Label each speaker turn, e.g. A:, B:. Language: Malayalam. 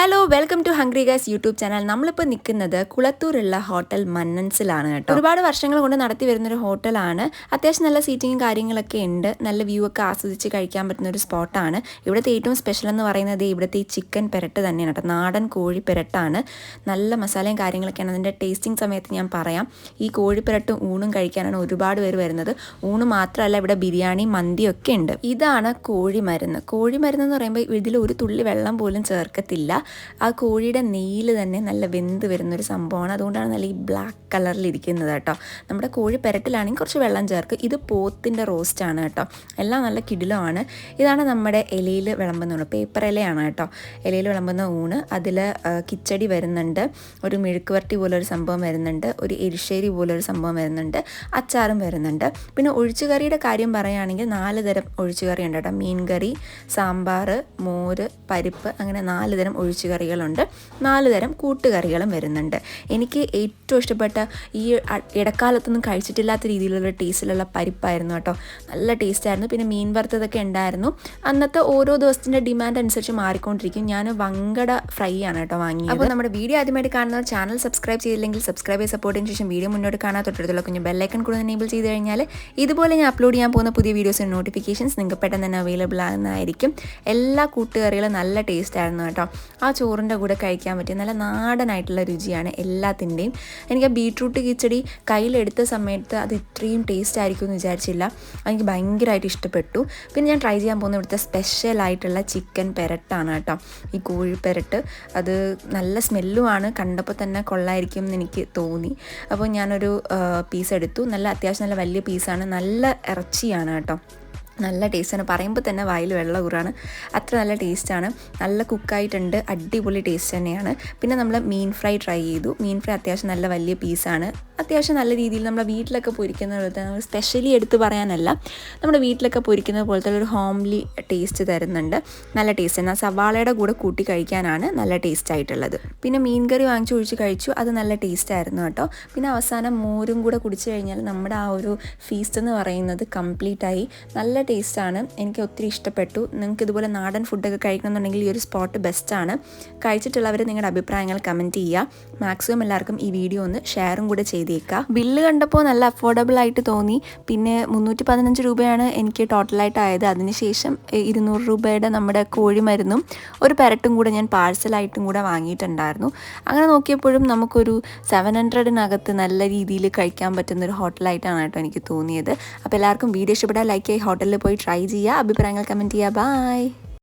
A: Hello welcome to hungry guys YouTube channel നമ്മളിപ്പോൾ നിൽക്കുന്നത് കുളത്തൂരുള്ള ഹോട്ടൽ മന്നൻസിലാണ് കേട്ടോ. ഒരുപാട് വർഷങ്ങൾ കൊണ്ട് നടത്തി വരുന്നൊരു ഹോട്ടലാണ്. അത്യാവശ്യം നല്ല സീറ്റിങ്ങും കാര്യങ്ങളൊക്കെ ഉണ്ട്. നല്ല വ്യൂ ഒക്കെ ആസ്വദിച്ച് കഴിക്കാൻ പറ്റുന്ന ഒരു സ്പോട്ടാണ് ഇവിടുത്തെ ഏറ്റവും സ്പെഷ്യൽ എന്ന് പറയുന്നത് ഇവിടുത്തെ ഈ ചിക്കൻ പെരട്ട് തന്നെയാണ് കേട്ടോ. നാടൻ കോഴി പെരട്ടാണ്. നല്ല മസാലയും കാര്യങ്ങളൊക്കെയാണ്. അതിന്റെ ടേസ്റ്റിംഗ് സമയത്ത് ഞാൻ പറയാം. ഈ കോഴി പെരട്ടും ഊണും കഴിക്കാനാണ് ഒരുപാട് പേര് വരുന്നത്. ഊണ് മാത്രമല്ല ഇവിടെ ബിരിയാണി മന്തിയൊക്കെ ഉണ്ട്. ഇതാണ് കോഴി മരുന്ന് കോഴി മരുന്ന് എന്ന് പറയുമ്പോൾ ഇതിൽ ഒരു തുള്ളി വെള്ളം പോലും ചേർക്കത്തില്ല. ആ കോഴിയുടെ നെയ്യിൽ തന്നെ നല്ല വെന്ത് വരുന്നൊരു സംഭവമാണ്. അതുകൊണ്ടാണ് നല്ല ഈ ബ്ലാക്ക് കളറിൽ ഇരിക്കുന്നത് കേട്ടോ. നമ്മുടെ കോഴി പെരട്ടിലാണെങ്കിൽ കുറച്ച് വെള്ളം ചേർക്കും. ഇത് പോത്തിന്റെ റോസ്റ്റാണ് കേട്ടോ. എല്ലാം നല്ല കിടിലമാണ്. ഇതാണ് നമ്മുടെ ഇലയിൽ വിളമ്പുന്ന ഊണ്. പേപ്പർ ഇലയാണ് കേട്ടോ. ഇലയിൽ വിളമ്പുന്ന ഊണ്. അതിൽ കിച്ചടി വരുന്നുണ്ട്. ഒരു മെഴുക്ക് വരട്ടി പോലൊരു സംഭവം വരുന്നുണ്ട്. ഒരു എരിശ്ശേരി പോലൊരു സംഭവം വരുന്നുണ്ട്. അച്ചാറും വരുന്നുണ്ട്. പിന്നെ ഒഴിച്ചുകറിയുടെ കാര്യം പറയുകയാണെങ്കിൽ നാല് തരം ഒഴിച്ചുകറി ഉണ്ട് കേട്ടോ. മീൻ കറി സാമ്പാർ മോര് പരിപ്പ് അങ്ങനെ നാല് തരം ഒഴിച്ചുകറികളുണ്ട് നാല് തരം കൂട്ടുകറികളും വരുന്നുണ്ട്. എനിക്ക് ഏറ്റവും ഇഷ്ടപ്പെട്ട ഈ ഇടക്കാലത്തൊന്നും കഴിച്ചിട്ടില്ലാത്ത രീതിയിലുള്ള ടേസ്റ്റിലുള്ള പരിപ്പായിരുന്നു കേട്ടോ. നല്ല ടേസ്റ്റായിരുന്നു പിന്നെ മീൻ വറുത്തതൊക്കെ ഉണ്ടായിരുന്നു. അന്നത്തെ ഓരോ ദിവസത്തിന്റെ ഡിമാൻഡ് അനുസരിച്ച് മാറിക്കൊണ്ടിരിക്കും. ഞാൻ വങ്കട ഫ്രൈ ആണ് കേട്ടോ വാങ്ങിയത്. അപ്പോൾ നമ്മുടെ വീഡിയോ ആദ്യമായിട്ട് കാണുന്നവർ ചാനൽ സബ്സ്ക്രൈബ് ചെയ്തില്ലെങ്കിൽ സബ്സ്ക്രൈബ് ചെയ്ത് സപ്പോർട്ടിന് ശേഷം വീഡിയോ മുന്നോട്ട് കാണാൻ തൊട്ടടുത്തുള്ള കുഞ്ഞ് ബെല്ലൈക്കൺ കൂടെ എനേബിൾ ചെയ്ത് കഴിഞ്ഞാൽ ഇതുപോലെ ഞാൻ അപ്ലോഡ് ചെയ്യാൻ പോകുന്ന പുതിയ വീഡിയോസിന് നോട്ടിഫിക്കേഷൻസ് നിങ്ങൾക്ക് പെട്ടെന്ന് തന്നെ അവൈലബിൾ ആകുന്നതായിരിക്കും എല്ലാ കൂട്ടുകറികളും നല്ല ടേസ്റ്റ് ആയിരുന്നു കേട്ടോ. ആ ചോറിന്റെ കൂടെ കഴിക്കാൻ പറ്റിയ നല്ല നാടനായിട്ടുള്ള രുചിയാണ് എല്ലാത്തിന്റെയും. എനിക്ക് ആ ബീട്രൂട്ട് കിച്ചടി കയ്യിലെടുത്ത സമയത്ത് അത് ഇത്രയും ടേസ്റ്റ് ആയിരിക്കും എന്ന് വിചാരിച്ചില്ല. എനിക്ക് ഭയങ്കരമായിട്ട് ഇഷ്ടപ്പെട്ടു. പിന്നെ ഞാൻ ട്രൈ ചെയ്യാൻ പോകുന്ന ഇവിടുത്തെ സ്പെഷ്യലായിട്ടുള്ള ചിക്കൻ പെരട്ടാണ് കേട്ടോ. ഈ കോഴി പെരട്ട് അത് നല്ല സ്മെല്ലുമാണ് കണ്ടപ്പോൾ തന്നെ കൊള്ളായിരിക്കും എന്ന് എനിക്ക് തോന്നി. അപ്പോൾ ഞാനൊരു പീസ് എടുത്തു. നല്ല അത്യാവശ്യം നല്ല വലിയ പീസാണ് നല്ല ഇറച്ചിയാണ് കേട്ടോ. നല്ല ടേസ്റ്റാണ് പറയുമ്പോൾ തന്നെ വായിൽ വെള്ളം ഊറാണ്. അത്ര നല്ല ടേസ്റ്റാണ് നല്ല കുക്കായിട്ടുണ്ട് അടിപൊളി ടേസ്റ്റ് തന്നെയാണ്. പിന്നെ നമ്മൾ മീൻ ഫ്രൈ ട്രൈ ചെയ്തു. മീൻ ഫ്രൈ അത്യാവശ്യം നല്ല വലിയ പീസാണ് അത്യാവശ്യം നല്ല രീതിയിൽ നമ്മുടെ വീട്ടിലൊക്കെ പൊരിക്കുന്ന പോലത്തെ നമ്മൾ സ്പെഷ്യലി എടുത്ത് പറയാനല്ല. നമ്മുടെ വീട്ടിലൊക്കെ പൊരിക്കുന്ന പോലത്തെ ഒരു ഹോംലി ടേസ്റ്റ് തരുന്നുണ്ട്. നല്ല ടേസ്റ്റ് എന്നാൽ സവാളയുടെ കൂടെ കൂട്ടി കഴിക്കാനാണ് നല്ല ടേസ്റ്റ് ആയിട്ടുള്ളത്. പിന്നെ മീൻ കറി വാങ്ങിച്ചു ഒഴിച്ച് കഴിച്ചു. അത് നല്ല ടേസ്റ്റ് ആയിരുന്നു കേട്ടോ. പിന്നെ അവസാനം മോരും കൂടെ കുടിച്ചു കഴിഞ്ഞാൽ നമ്മുടെ ആ ഒരു ഫീസ്റ്റ് എന്ന് പറയുന്നത് കംപ്ലീറ്റ് ആയി. നല്ല ടേസ്റ്റാണ് എനിക്ക് ഒത്തിരി ഇഷ്ടപ്പെട്ടു. നിങ്ങൾക്ക് ഇതുപോലെ നാടൻ ഫുഡൊക്കെ കഴിക്കണമെന്നുണ്ടെങ്കിൽ ഈ ഒരു സ്പോട്ട് ബെസ്റ്റാണ് കഴിച്ചിട്ടുള്ളവർ നിങ്ങളുടെ അഭിപ്രായങ്ങൾ കമന്റ് ചെയ്യുക. മാക്സിമം എല്ലാവർക്കും ഈ വീഡിയോ ഒന്ന് ഷെയറും കൂടെ ചെയ്തേക്കുക. ബില്ല് കണ്ടപ്പോൾ നല്ല അഫോർഡബിൾ ആയിട്ട് തോന്നി. പിന്നെ മുന്നൂറ്റി പതിനഞ്ച് രൂപയാണ് എനിക്ക് ടോട്ടലായിട്ട് ആയത്. അതിനുശേഷം ഇരുന്നൂറ് രൂപയുടെ നമ്മുടെ കോഴിമരുന്നും ഒരു പെരട്ടും കൂടെ ഞാൻ പാഴ്സലായിട്ടും കൂടെ വാങ്ങിയിട്ടുണ്ടായിരുന്നു. അങ്ങനെ നോക്കിയപ്പോഴും നമുക്കൊരു സെവൻ ഹൺഡ്രഡിനകത്ത് നല്ല രീതിയിൽ കഴിക്കാൻ പറ്റുന്ന ഒരു ഹോട്ടലായിട്ടാണ് കേട്ടോ എനിക്ക് തോന്നിയത്. അപ്പോൾ എല്ലാവർക്കും വീഡിയോ ഇഷ്ടപ്പെട്ടാൽ ലൈക്ക് ചെയ്ത് ഹോട്ടലിൽ പോയി ട്രൈ ചെയ്യുക അഭിപ്രായങ്ങൾ കമന്റ് ചെയ്യുക ബൈ